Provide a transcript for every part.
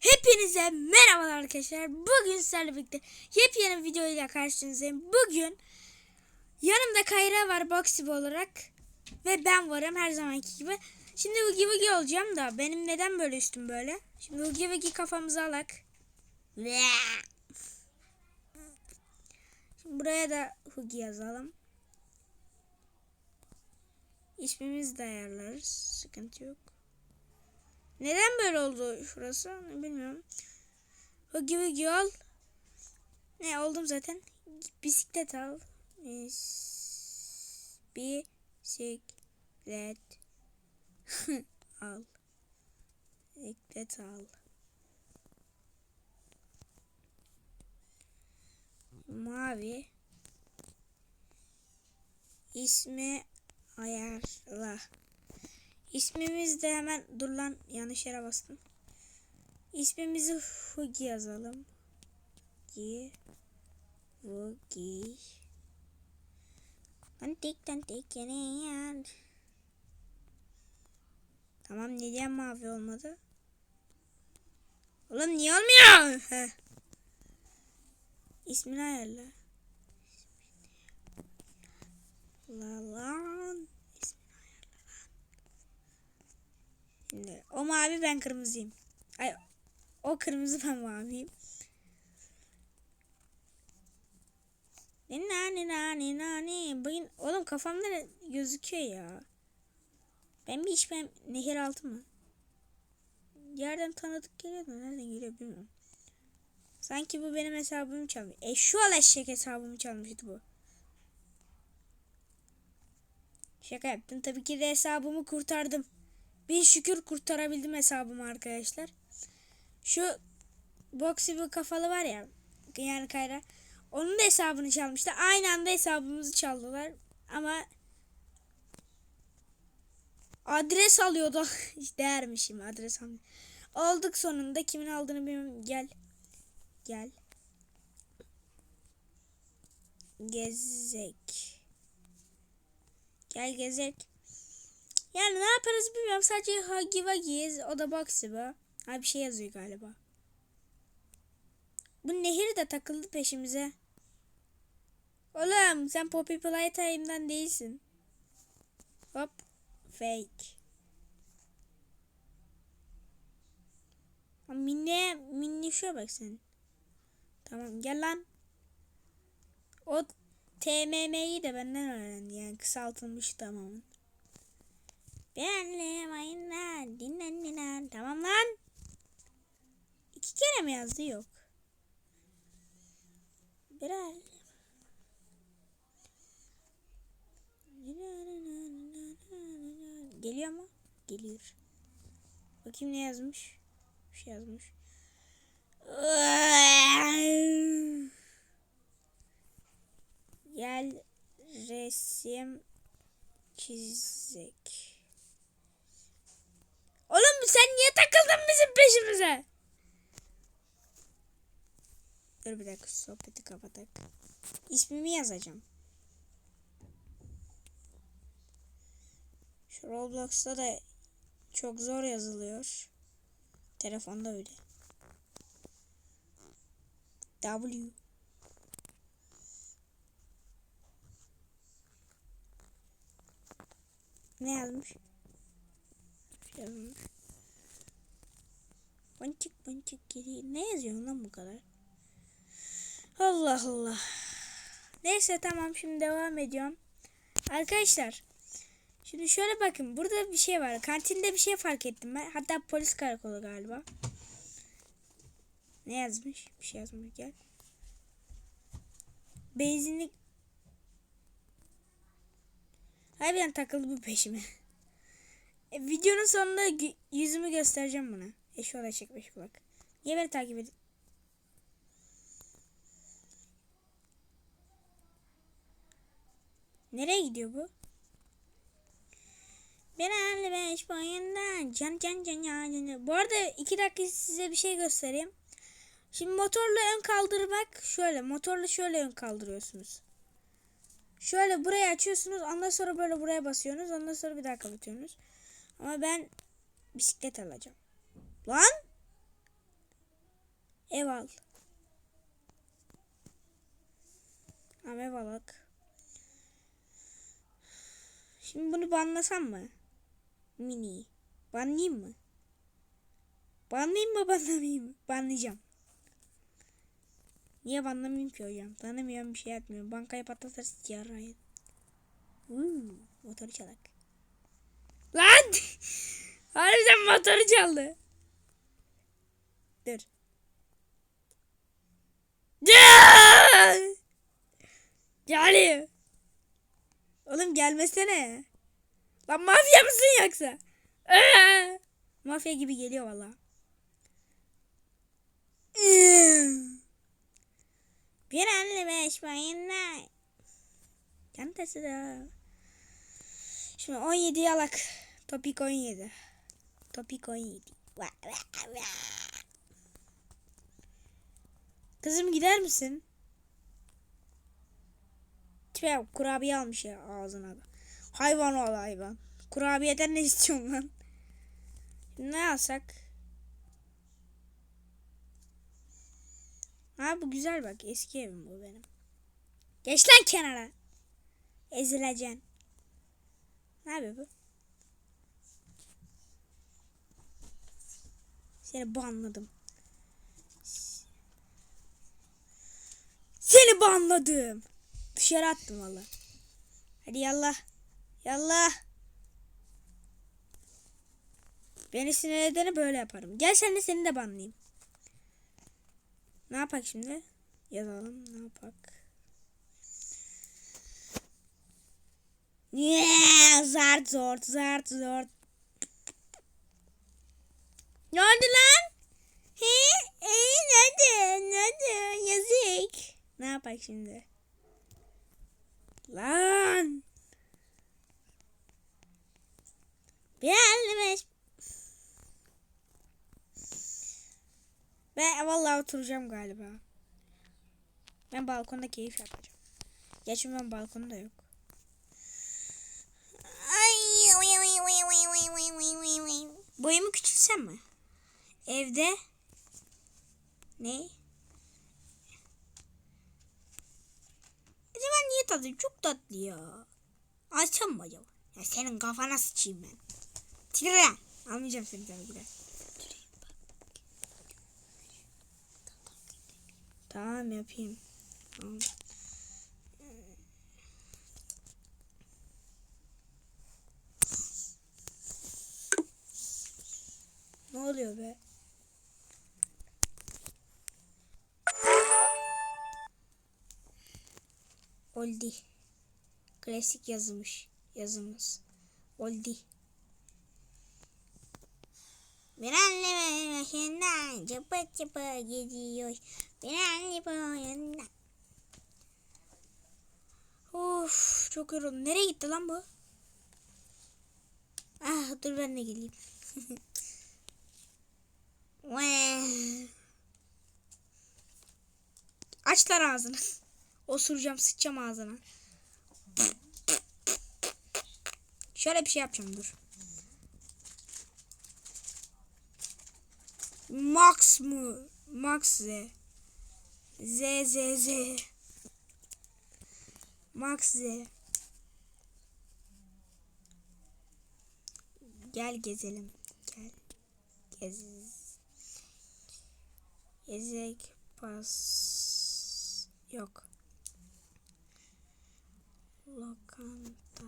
Hepinize merhabalar arkadaşlar. Bugün sizlerle birlikte yepyeni bir videoyla karşınızdayım. Bugün yanımda Kayra var Boxy olarak ve ben varım her zamanki gibi. Şimdi Hugi Wugi olacağım da benim neden böyle üstüm böyle? Şimdi Hugi Wugi kafamıza alak. Şimdi buraya da Hugi yazalım. İsmimizi de ayarlarız. Sıkıntı yok. Neden böyle oldu şurası bilmiyorum. Hugi Wugi ol. Ne oldum zaten. Bisiklet al. Bis- Bisiklet al. Bisiklet al. Mavi. İsmi ayarla. İsmimiz de hemen dur lan yanlış yere bastım. İsmimizi Hugi yazalım. Hugi. Hugi. Antik antik yan. Tamam neden mavi olmadı? Oğlum niye olmuyor? Heh. İsmini ayarla. La lan. Şimdi o mavi ben kırmızıyım. Ay o kırmızı ben maviyim. Nani nani nani. Bugün oğlum kafamda gözüküyor ya. Ben bir ben nehir altı mı? Yerden tanıdık geliyor da nereden geliyor bilmiyorum. Sanki bu benim hesabımı çalmış. E şu al eşek hesabımı çalmıştı bu. Şaka yaptım. Tabii ki de hesabımı kurtardım. Bir şükür kurtarabildim hesabımı arkadaşlar. Şu Boxy bir kafalı var ya. Yani Kayra. Onun da hesabını çalmıştı. Aynı anda hesabımızı çaldılar. Ama adres alıyordu. Değermişim adres almıyor. Aldık sonunda. Kimin aldığını bilmiyorum. Gel. Gel. Gezek. Gel gezek. Yani ne yaparız bilmiyorum. Sadece Huggy Wuggy'yiz. O da Boxy bu. Ha bir şey yazıyor galiba. Bu nehir de takıldı peşimize. Oğlum sen Poppy Playtime'dan değilsin. Hop. Fake. Minne, şuna bak sen. Tamam gel lan. O TMM'yi de benden öğrendi yani kısaltılmış tamamen. Tamam lan. İki kere mi yazdı? Yok. Birer. Geliyor mu? Geliyor. Bakayım ne yazmış? Bir şey yazmış. Gel resim çizek. Oğlum sen niye takıldın bizim peşimize? Dur bir dakika sohbeti kapatak. İsmimi yazacağım. Şu Roblox'ta da çok zor yazılıyor. Telefonda öyle. W Ne yazmış? Yazmış. Boncuk boncuk geliyor. Ne yazıyor lan bu kadar? Allah Allah. Neyse tamam şimdi devam ediyorum. Arkadaşlar. Şimdi şöyle bakın. Burada bir şey var. Kantinde bir şey fark ettim ben. Hatta polis karakolu galiba. Ne yazmış? Bir şey yazmış gel. Benzinlik Harbiden takıldı bu peşime. E, videonun sonunda yüzümü göstereceğim buna. Eşi olay çekmiş bak. Niye beni takip edin? Nereye gidiyor bu? Ben anne beş boyundan can can can can can. Bu arada iki dakika size bir şey göstereyim. Şimdi motorla ön kaldırmak şöyle. Motorla şöyle ön kaldırıyorsunuz. Şöyle burayı açıyorsunuz. Ondan sonra böyle buraya basıyorsunuz. Ondan sonra bir daha kapatıyorsunuz. Ama ben bisiklet alacağım. Lan! Ev al. Tamam ev alak. Şimdi bunu banlasam mı? Mini. Banlayayım mı? Banlayayım mı banlamayayım mı? Banlayacağım. Niye banlamayayım ki hocam? Tanımıyorum bir şey yapmıyorum. Bankaya patlatırız yarayı. Uuu motoru çalak. Lan! Harbiden motoru çaldı. Dur. Geliyor. Oğlum gelmesene. Lan mafya mısın yoksa? Ee! Mafya gibi geliyor valla. Bir elli beş bayınlar. Çantası da. Şimdi 17 yalak. Topik 17. Topik 17. Vah, vah, vah. Kızım gider misin? Tipe kurabiye almış ya ağzına da. Hayvan ol hayvan. Kurabiyeden ne istiyorsun lan? Ne alsak? Ha bu güzel bak. Eski evim bu benim. Geç lan kenara. Ezileceksin. Ne yapıyor bu? Seni banladım. Seni banladım. Dışarı attım valla. Hadi yallah. Yallah. Beni sinir edeni böyle yaparım. Gel sen de seni de banlayayım. Ne yapak şimdi? Yazalım ne yapak? Yeah, zart zort zart zort. Ne oldu lan? He? E, nerede? Nerede? Yazık. Ne yapak şimdi? Lan. Beş. Ben vallahi oturacağım galiba. Ben balkonda keyif yapacağım. Gerçi ben balkonda yok. Ay, uy, uy, uy, uy, uy, uy, uy. Boyumu küçülsem mi? Evde ne? Acaba niye tadı çok tatlı ya? Açsam mı acaba? Ya senin kafana sıçayım ben. Tire. Almayacağım seni tabii ki de. Tamam yapayım. Tamam. Ne oluyor be? Oldi. Klasik yazılmış yazımız. Oldi. Bir anne başından çıpa çıpa gidiyor. Bir anne boyundan. Of çok yoruldum. Nereye gitti lan bu? Ah dur ben de geleyim. Aç lan ağzını. Osuracağım sıçacağım ağzına. Şöyle bir şey yapacağım dur. Max mı? Max Z. Z Z Z. Max Z. Gel gezelim. Gel. Gez. Gezek pas. Yok. Lokanta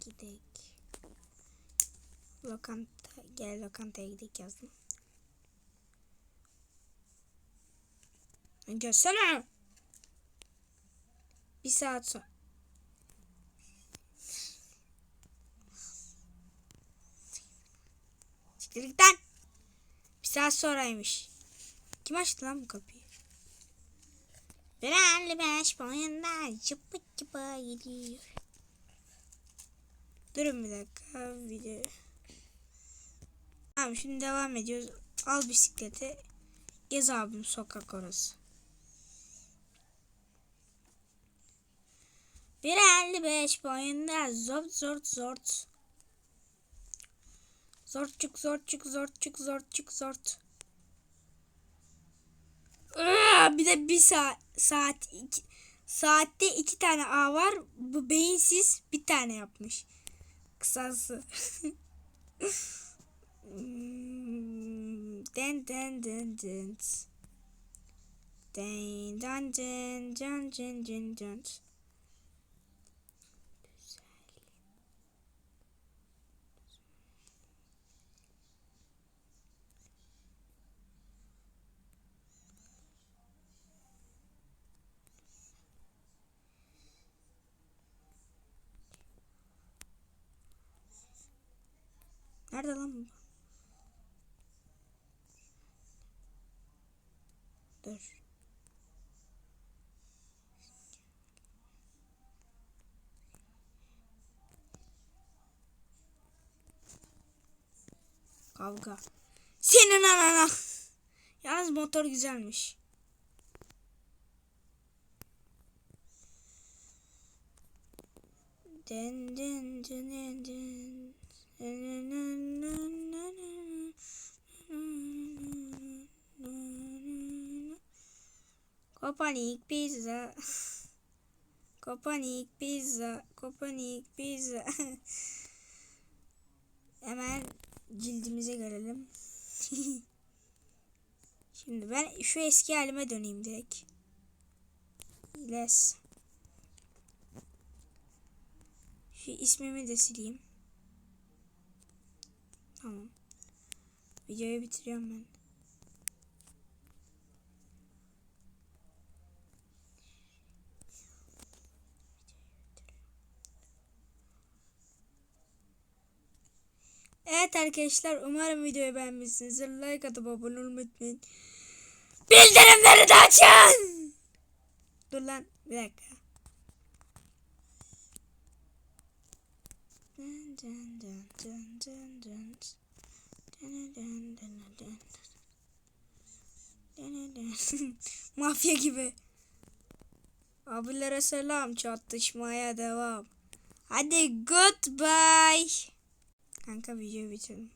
gidek. Lokanta gel lokantaya gidek yazdım. Gelsene. Bir saat sonra. Siktir git lan. Bir saat sonraymış. Kim açtı lan bu kapıyı? Elli beş boyunda çıpı çıpı gidiyor. Durun bir dakika video. Tamam şimdi devam ediyoruz. Al bisikleti. Gez abim sokak orası. Bir elli beş boyunda zort zort zort. Zortçuk zortçuk zortçuk zortçuk zort. Günde bir saat saat iki, saatte iki tane A var. Bu beyinsiz bir tane yapmış. Kısası. Hmm, den den den. Den den den den den den den. Nerede lan bu? Dur. Kavga. Senin anana. Yalnız motor güzelmiş. Den den den den den. Kopanik pizza. Kopanik pizza. Kopanik pizza. Hemen cildimize gelelim. Şimdi ben şu eski halime döneyim direkt. Les. Şu ismimi de sileyim. Tamam. Videoyu bitiriyorum ben. Evet arkadaşlar umarım videoyu beğenmişsinizdir. Like atıp abone olmayı unutmayın. Bildirimleri de açın. Dur lan bir dakika. Mafya gibi. Abilere selam çatışmaya devam. Hadi goodbye. Kanka videoyu bitirelim.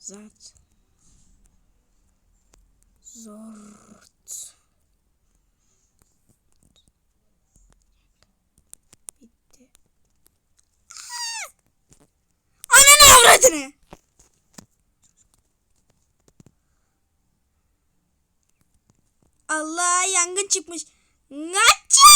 Zart. Zort. Bitti. Ananı avradını. Allah yangın çıkmış. Ngaça!